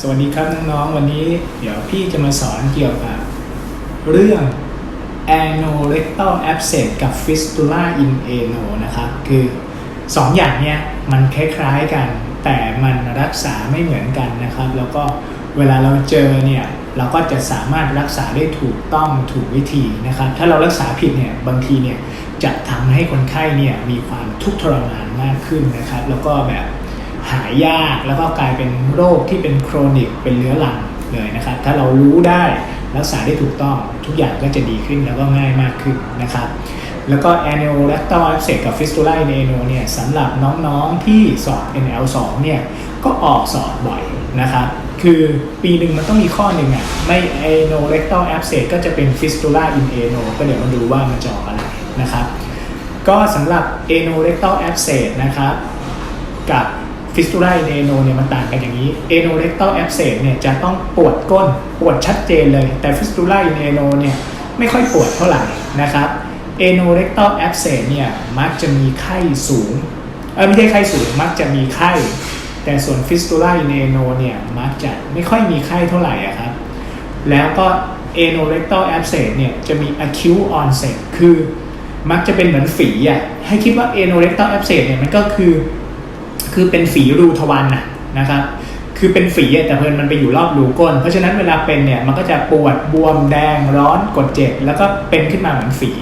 สวัสดีครับน้องๆ วันนี้เดี๋ยวพี่จะมาสอนเกี่ยวกับเรื่อง anorectal abscess กับ fistula in ano นะครับ คือ 2 อย่างเนี้ยมันคล้ายๆกัน แต่มันรักษาไม่เหมือนกันนะครับ แล้วก็เวลาเราเจอเนี่ย เราก็จะสามารถรักษาได้ถูกต้องถูกวิธีนะครับ ถ้าเรารักษาผิดเนี่ย บางทีเนี่ยจะทำให้คนไข้เนี่ยมีความทุกข์ทรมานมากขึ้นนะครับ แล้วก็แบบ หายยากแล้วก็กลายเป็นโรคที่เป็นโครนิกเป็นเรื้อรังเลยนะครับถ้าเรารู้ได้รักษาได้ถูกต้องทุกอย่างก็จะดีขึ้นแล้วก็ง่ายมากขึ้นนะครับแล้วก็ annular abscess กับ fistula in ano เนี่ยสำหรับน้องๆที่สอบ NL2 เนี่ยก็ออกสอบบ่อยนะครับคือปีหนึ่งมันต้องมีข้อหนึ่งอะไม่ anorectal abscess ก็จะเป็น fistula in ano ก็เดี๋ยวมาดูว่ามันจะออกอะไรนะครับก็สำหรับ anorectal abscess นะครับกับ fistula in ano เนี่ยมันต่างกันอย่างนี้ anorectal abscess เนี่ยจะต้องปวดก้นปวดชัดเจนเลย แต่ fistula in ano เนี่ยไม่ค่อยปวดเท่าไหร่นะครับ anorectal abscess เนี่ยมักจะมีไข้สูงเออไม่ใช่ไข้สูงมักจะมีไข้ แต่ส่วน fistula in ano เนี่ยมักจะไม่ค่อยมีไข้เท่าไหร่อะครับแล้วก็ anorectal abscess เนี่ยจะมี acute onset คือมักจะเป็นเหมือนฝีอะให้คิดว่า anorectal abscess เนี่ยมันก็คือ คือเป็นฝีรูทวารนนะนะครับ คือเป็นฝีแต่เพลินมันไปอยู่รอบรูก้น เพราะฉะนั้นเวลาเป็นเนี่ยมันก็จะปวดบวมแดงร้อนกดเจ็บแล้วก็เป็นขึ้นมาเหมือนฝี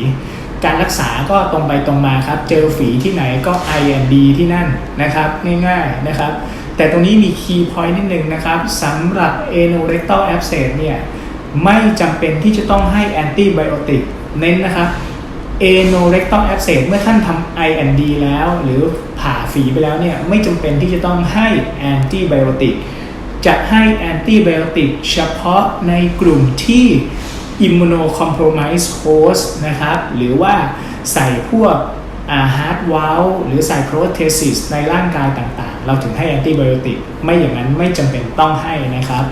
การรักษาก็ตรงไปตรงมาครับ เจอฝีที่ไหนก็ I and ที่นั่นนะครับ ง่ายๆนะครับ แต่ตรงนี้มี key point นิดนึงนะครับสำหรับ anorectal abscess เนี่ย ไม่จำเป็นที่จะต้องให้ antibiotic เน้นนะครับ anorectal abscess เมื่อท่านทำ I&D แล้ว หรือผ่าฝีไปแล้วเนี่ยไม่จำเป็นที่จะต้องให้ antibiotic จะให้ antibiotic เฉพาะในกลุ่มที่ immunocompromised host นะครับ หรือว่าใส่พวก hard valve หรือใส่ prosthesis ในร่างกายต่างๆ เราถึงให้ antibiotic ไม่อย่างนั้นไม่จำเป็นต้องให้นะครับ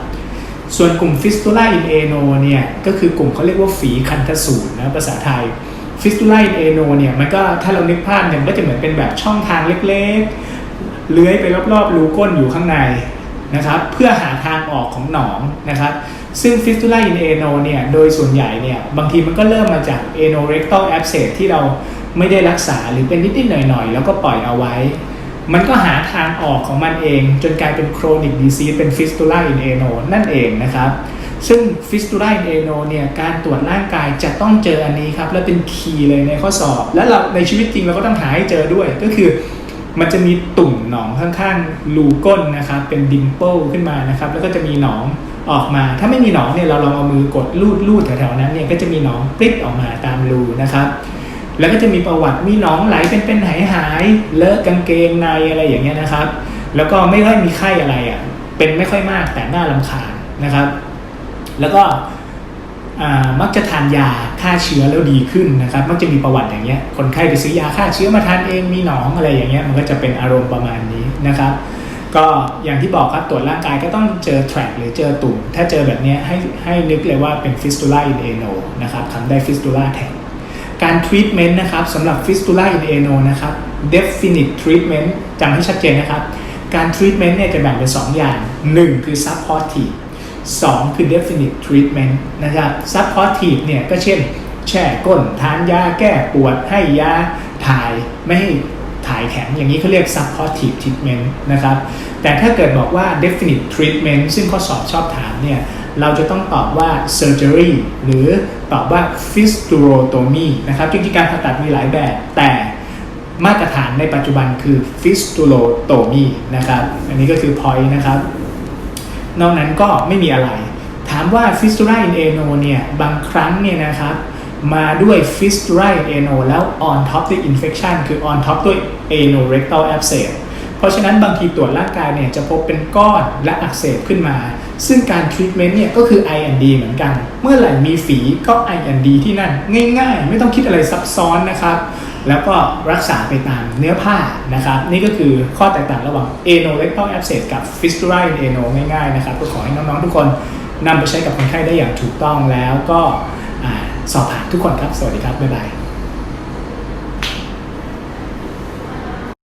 ส่วนกลุ่ม fistula in ano เนี่ย ก็คือกลุ่มเขาเรียกว่าฝีคันทสูตรนะภาษาไทย fistula in ano เนี่ยมันก็ถ้าเรานึกภาพเนี่ยมันก็จะเหมือนเป็นแบบช่องทางเล็กๆ เลื้อยไปรอบๆรูก้นอยู่ข้างในนะครับเพื่อหาทางออกของหนองนะครับซึ่ง fistula in ano เนี่ยโดยส่วนใหญ่เนี่ยบางทีมันก็เริ่มมาจาก anorectal abscess ที่เราไม่ได้รักษาหรือเป็นนิดๆหน่อยๆ แล้วก็ปล่อยเอาไว้ มันก็หาทางออกของมันเองจนกลายเป็น chronic disease เป็น fistula in ano นั่นเองนะครับ ซึ่ง fistula in ano เนี่ยการตรวจร่างกายจะต้องเจออันนี้ครับ และเป็นคีย์เลยในข้อสอบ และเราในชีวิตจริงเราก็ต้องหาให้เจอด้วย ก็คือมันจะมีตุ่มหนองข้างๆรูก้นนะครับ เป็นดิมเปิลขึ้นมานะครับ แล้วก็จะมีหนองออกมา ถ้าไม่มีหนองเนี่ยเราลองเอามือกดลูดลูดแถวๆนั้นเนี่ยก็จะมีหนองปริ๊ดออกมาตามรูนะครับ แล้วก็จะมีประวัติมีหนองไหลเป็นเป็นหายหายเลอะกางเกงในอะไรอย่างเงี้ยนะครับ แล้วก็ไม่ค่อยมีไข้อะไรอะเป็นไม่ค่อยมากแต่น่าลำคาญนะครับ แล้วก็มักจะทานยาฆ่าเชื้อแล้วดีขึ้นนะครับ มักจะมีประวัติอย่างเงี้ย คนไข้ไปซื้อยาฆ่าเชื้อมาทานเองมีหนองอะไรอย่างเงี้ยมันก็จะเป็นอารมณ์ประมาณนี้นะครับ ก็อย่างที่บอกครับตรวจร่างกายก็ต้องเจอแทร็กหรือเจอตุ่มถ้าเจอแบบนี้ให้ให้นึกเลยว่าเป็น fistula in ano นนะครับคำได้ fistula แทนการทรีทเมนต์นะครับสำหรับ fistula in ano นะครับ definite treatment จำให้ชัดเจนนะครับ การทรีทเมนต์เนี่ยจะแบ่งเป็น 2 อย่าง 1 คือ supportive 2 คือ definite treatment นะครับ supportive เนี่ยก็เช่น แช่ก้นทานยาแก้ปวดให้ยาถ่ายไม่ให้ถ่ายแข็งอย่างนี้เขาเรียก supportive treatment นะครับ แต่ถ้าเกิดบอกว่า definite treatment ซึ่งข้อสอบชอบถามเนี่ย เราจะต้องตอบว่า surgery หรือตอบว่า fistulotomy นะครับ จริงๆ การผ่าตัดมีหลายแบบ แต่มาตรฐานในปัจจุบันคือ fistulotomy นะครับ อันนี้ก็คือ point นะครับ นอกนั้นก็ไม่มีอะไร ถามว่า fistula in ano เนี่ยบางครั้งเนี่ยนะครับมาด้วย fistula in ano แล้ว on top ด้วย infection คือ on top ด้วย anorectal abscess เพราะฉะนั้นบางทีตรวจร่างกายเนี่ยจะพบเป็นก้อนและอักเสบขึ้นมา ซึ่งการทรีทเมนต์เนี่ยก็คือ I&D เหมือนกัน เมื่อไหร่มีฝีก็ I&D ที่นั่น ง่ายๆ ไม่ต้องคิดอะไรซับซ้อนนะครับ แล้วก็รักษาไปตามเนื้อผ้านะครับ นี่ก็คือข้อแตกต่างระหว่าง anorectal abscess กับ fistula in ano ง่ายๆนะครับก็ขอให้น้องๆทุกคนนำไปใช้กับคนไข้ได้อย่างถูกต้องแล้วก็สอบผ่านทุกคนครับ สวัสดีครับ บ๊ายบาย